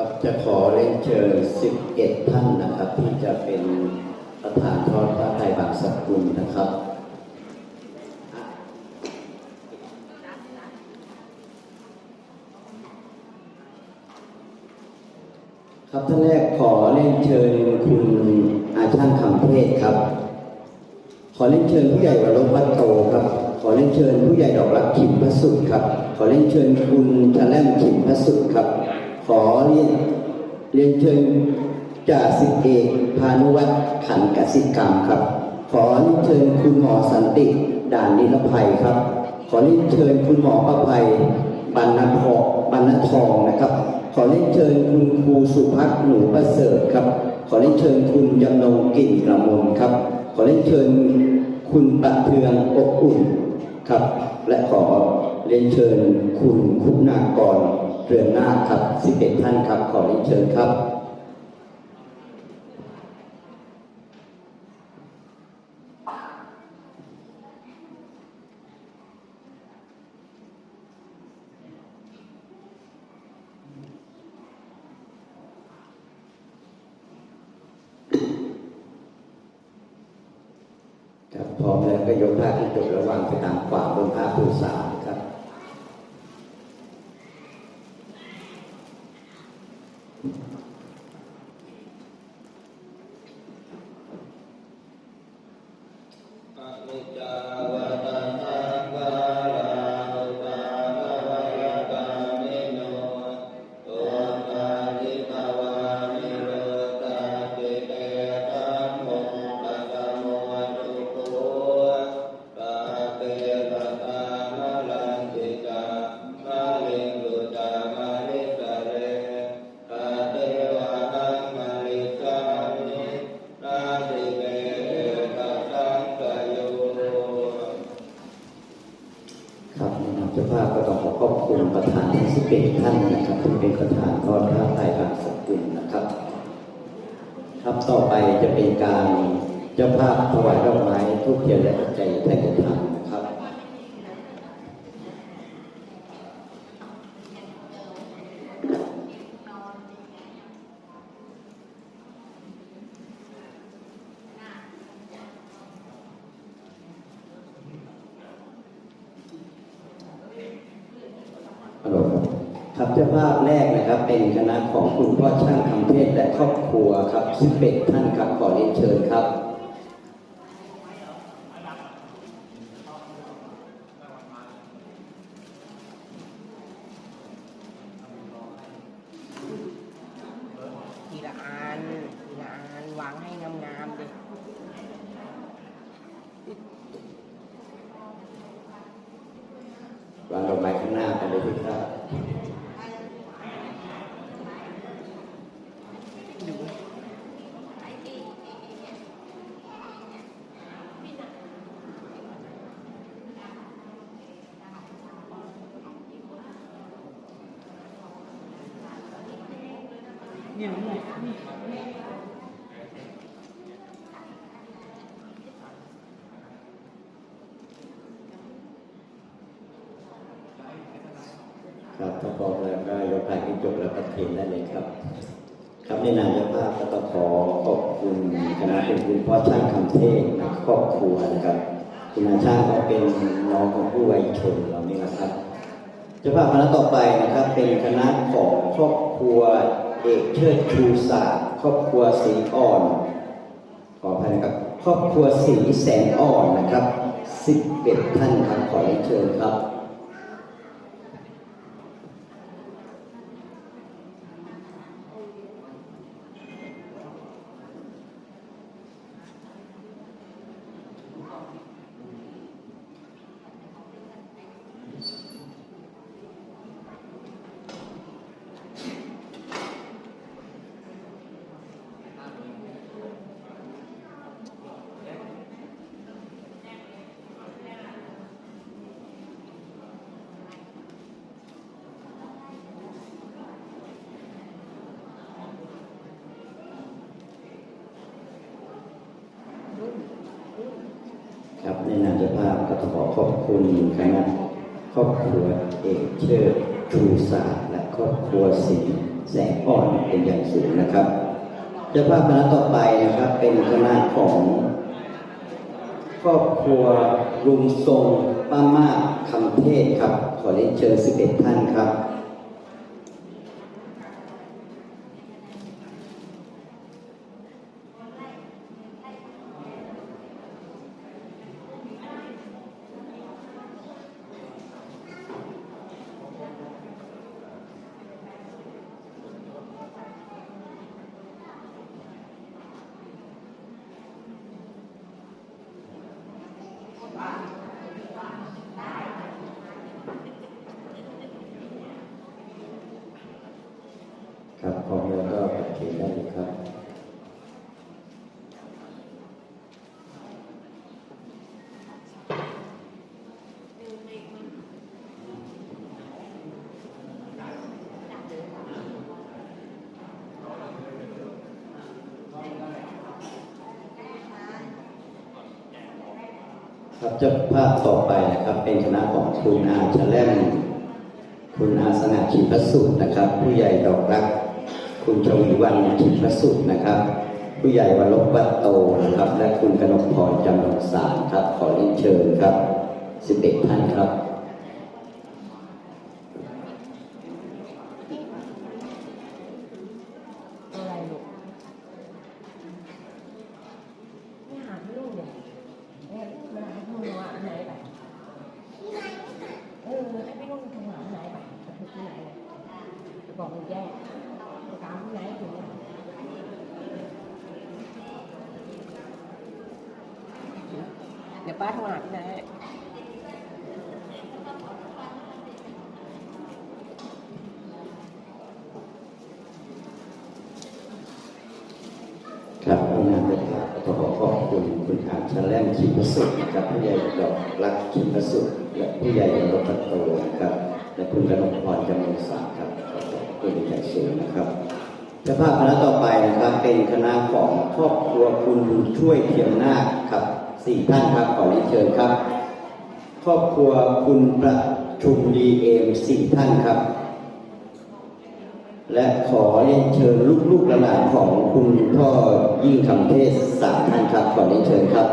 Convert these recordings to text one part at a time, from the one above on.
ครับจะขอเรียนเชิญ 11 ท่านนะครับ ที่จะเป็นประธานทอดพระไตรบางสกุลนะครับครับท่านแรกขอเรียนเชิญคุณอาช่างคำเทศครับ ขอเรียนเชิญผู้ใหญ่วรวัตโตครับ ขอเรียนเชิญผู้ใหญ่ดอกรักขิมพระสุดครับ ขอเรียนเชิญคุณชะแลมขิมพระสุดครับ ขอเรียนเรียนเชิญจ่าสิบเอกพานุวัฒน์ขันกสิกรรมครับ ขอเรียนเชิญคุณหมอสันติด่านนิรภัยครับ ขอเรียนเชิญคุณหมอประภัยบรรณทองบรรณทองนะครับ ขอเรียนเชิญคุณครูสุภักดิ์หนูประเสริฐครับ ขอเรียนเชิญคุณยำนงกิ่นกระมวลครับ ขอเรียนเชิญคุณประเทืองอบอุ่นครับ และขอเรียนเชิญคุณคุณากร เรือนหน้าครับ11ท่านครับ ขอเรียนเชิญครับครับพร้อมแล้วก็ยกผ้าที่จบระหว่างไปตามขวางบนผ้าปูสาม จ้าภาพก็ต้องขอขอบคุณประธานที่เป็นท่านนะครับที่เป็นประธานทอดผ้าไตรบางสกุลนะครับ ครับต่อไปจะเป็นการเจ้าภาพถวายดอกไม้ทุกเทียนและปัจแทนกฐานนะครับ ฮัลโหลครับครับเจ้าภาพแรกนะครับ เป็นคณะของคุณพ่อ ช่างคำเทศและครอบครัวครับ11ท่านครับขอเรียนเชิญครับ ทีละอันทีละอันวางให้งามๆดิ วางดอกไม้ข้างหน้าไปเลยพี่ครับ ครับถ้าพร้อมแล้วก็ยกผ่านที่จบแล้วก็เทนได้เลยครับ ครับในนามเจ้าภาพก็ต้องขอขอบคุณคณะเป็นคุณพ่อช่างคำเทศและครอบครัวนะครับ คุณอาช่างก็เป็นน้องของผู้วัยชนเรานี่นะครับเจ้าภาพคณะต่อไปนะครับ เป็นคณะของครอบครัว เอกเชิดชูศาสตร์ครอบครัวสีอ่อน ขออภัยนะครับ ครอบครัวสีแสงอ่อนนะครับ 11 ท่านครับขอเรียนเชิญครับ อ ครับในนามเจ้าภาพก็ต้องขอขอบคุณคณะครอบครัวเอกเชิดชูศาสตร์และครอบครัวสิงห์แสงอ่อนเป็นอย่างสูงนะครับเจ้าภาพคณะต่อไปนะครับ เป็นคณะของครอบครัวรุงทรงป้ามาศคำเทศครับ ขอเรียนเชิญ11ท่านครับพร้อมแล้วก็ประเคนได้เลยครับ ครับเจ้าภาพต่อไปนะครับ เป็นคณะของคุณอาชแลมคุณอาสนะขีพสุดนะครับ ผู้ใหญ่ดอกรัก คุณชวีวันขีพสุดนะครับ ผู้ใหญ่วรบวัดโตนะครับ และคุณกนกพรจำลองสารครับ ขอเรียนเชิญครับ 11ท่านครับ อะไรลูกไม่หาพี่ลูกเนี่ยเนี่ยมาหาพี่ลูกว่าอันไหนไปเออให้พี่ลูกทำหาอันไหนไปไปที่ไหนเนี่ยไปบอกคุณแจ้ไปตามที่ไหนถึงเนี่ยเดี๋ยวป้าโทรหาพี่นาย ครับในนามเจ้าภาพก็ขอขอบ คุณคุณอาชแลมชิพสุดนะครับผู้ใหญ่ดอกรักชิพสุดและผู้ใหญ่วรบวัดโตนะครับและคุณกนกพรจำลองสาครับขอขอบคุณเป็นอย่างสูงนะครับจ้าภาพคณะต่อไปนะครับเป็นคณะของครอบครัวคุณบุญช่วยเทียมนาคครับสี่ท่านครับขอเรียนเชิญครับ ครอบครัวคุณประชุมดีเอ็มสี่ท่านครับ และขอเรียนเชิญลูกๆหลานของคุณพ่อยิ่งคำเทศสามท่านครับขอเรียนเชิญครับ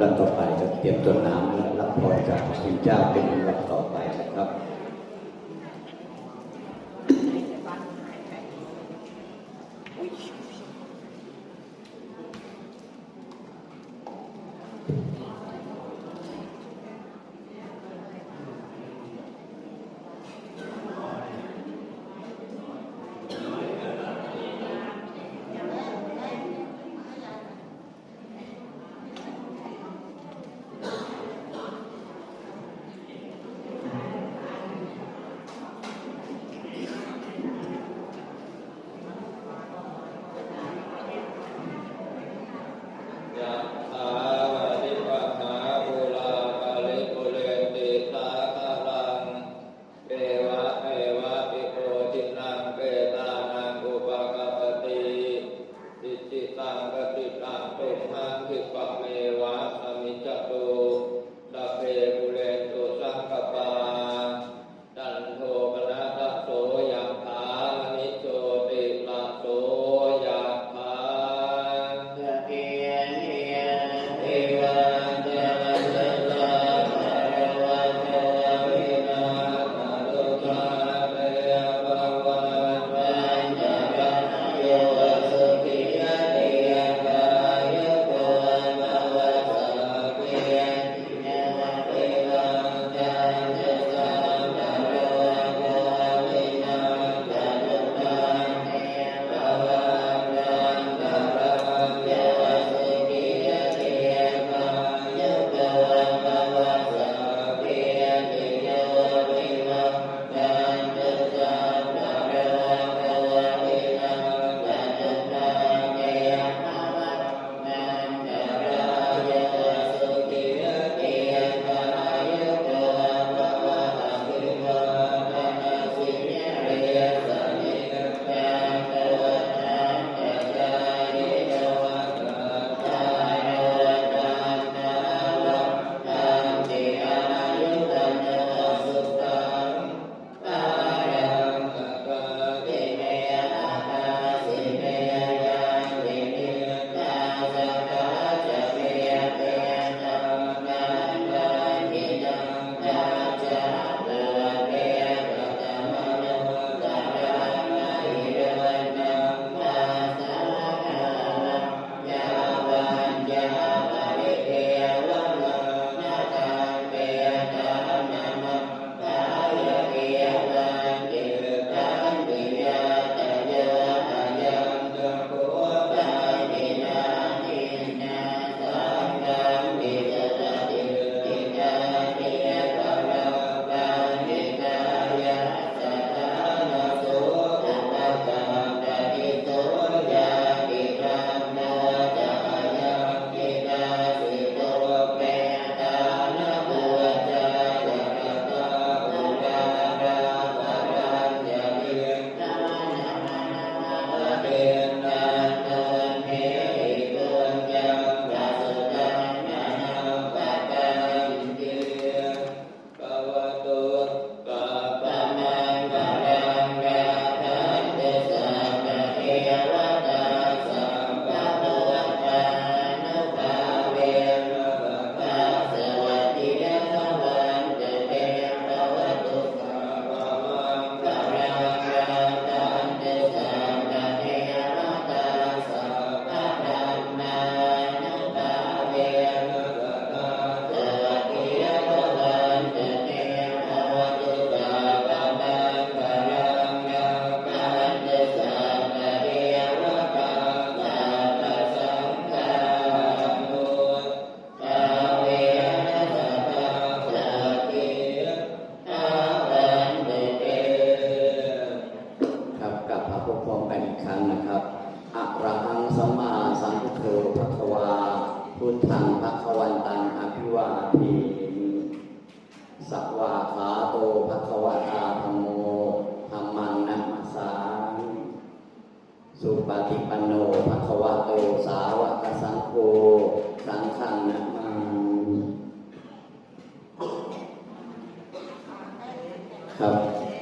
ครับลำดับต่อไปจะเตรียมตัวน้ำและรับพรจากพระคุณเจ้าเป็นลำดับต่อไปนะครับ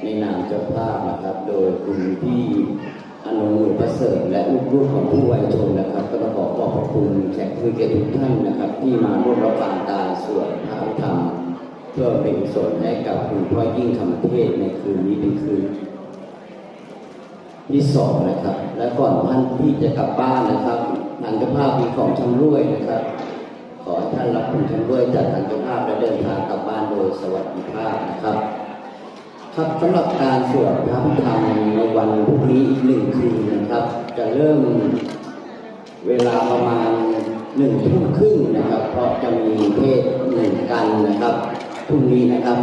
ในนามเจ้าภาพนะครับ โดยคุณพี่อนุมูประเสริฐและลูกๆของผู้วัยชนนะครับ ก็ต้องขอขอบพระคุณแขกผู้เกียรติทุกท่านนะครับ ที่มาร่วมรับฟังการสวดพระธรรมเพื่อเป็นกุศลให้กับคุณพ่อยิ่งคำเทศในคืนนี้เป็นคืนที่สองนะครับ และก่อนท่านที่จะกลับบ้านนะครับทางเจ้าภาพมีของชำร่วยนะครับ ขอให้ท่านรับคุณชำร่วยจากทางเจ้าภาพและเดินทางกลับบ้านโดยสวัสดิภาพนะครับ ครับสำหรับการสวดพระพิธรรมในวันพรุ่งนี้อีกหนึ่งคืนนะครับ จะเริ่มเวลาประมาณหนึ่งทุ่มครึ่งนะครับ เพราะจะมีเทศหนึ่งกันนะครับพรุ่งนี้นะครับ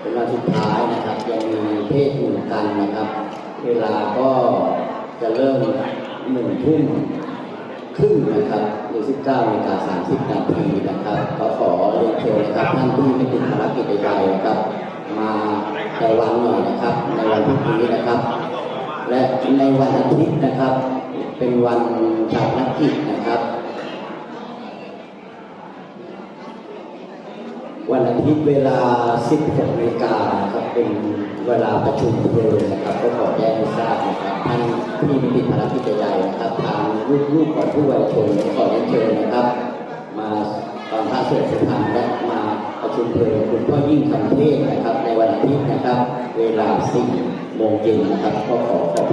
เป็นวันสุดท้ายนะครับยังมีเทศหนึ่งกันนะครับ เวลาก็จะเริ่มหนึ่งทุ่มครึ่งนะครับหรือ19นาฬิกา30นาทีนะครับก็ขอเรียนเชิญนะครับท่านที่ไม่ติดภารกิจใดๆนะครับ มาในวันหน่อยนะครับในวันพรุ่งนี้นะครับ และในวันอาทิตย์นะครับ เป็นวันชาปนกิจนะครับ วันอาทิตย์เวลา 16นาฬิกานะครับเป็นเวลาประชุมเพลิงนะครับก็ขอแจ้งให้ทราบนะครับท่านที่มีติภารกิจใดๆนะครับทางลูกๆของผู้วัยชนขอเรียนเชิญนะครับ มาตอนพระสวดสุพรรณและมา ประชุมเพลิงคุณพ่อยิ่งคำเทศนะครับ ในวันอาทิตย์นะครับ เวลาสี่โมงเย็นนะครับ ก็ขอขอบ